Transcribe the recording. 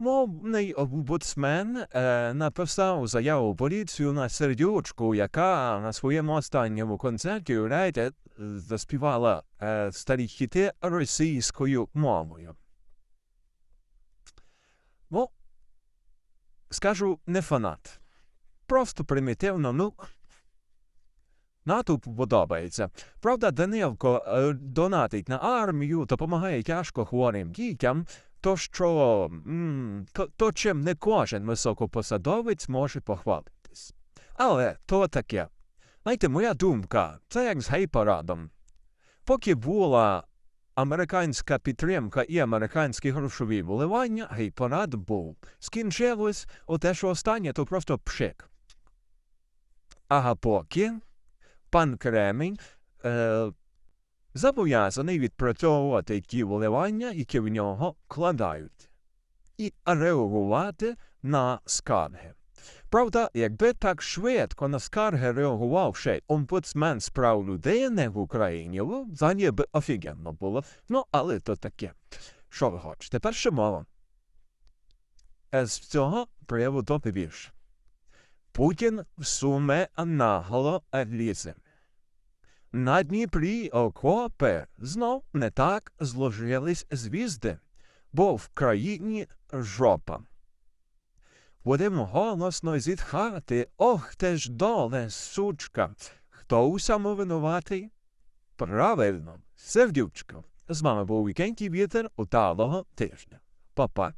Мовний омбудсмен е, написав заяву поліцію на сердючку, яка на своєму останньому концерті, уявляєте, заспівала е, старі хіти російською мовою. Ну, скажу, не фанат. Просто примітивно, ну. НАТО подобається. Правда, Данилко е, донатить на армію, допомагає тяжко хворим дітям, то що то, то чим не кожен високопосадовець може похвалитись. Але то таке. Знаєте, моя думка, це як з гей-парадом. Поки була американська підтримка і американські грошові вливання, гей-парад був. Скінчилось оте, що останнє, то просто пшик. Ага поки пан Кремінь е, зобов'язаний відпрацьовувати ті вливання, які в нього кладають, і реагувати на скарги. Правда, якби так швидко на скарги реагував ще омбудсмен з прав людини в Україні, ну, взагалі би офігенно було. Ну, але то таке. Що ви хочете? Перша мова. З цього приводу вірш. Путін всуме наголо лізе. На Дніпрі окопи знов не так зложились звізди, бо в країні жопа. Будемо голосно зітхати, ох ти ж доле, сучка. Хто у цьому винуватий? Правильно, сердючко. З вами був вікенький вітер уталого тижня. Па-па.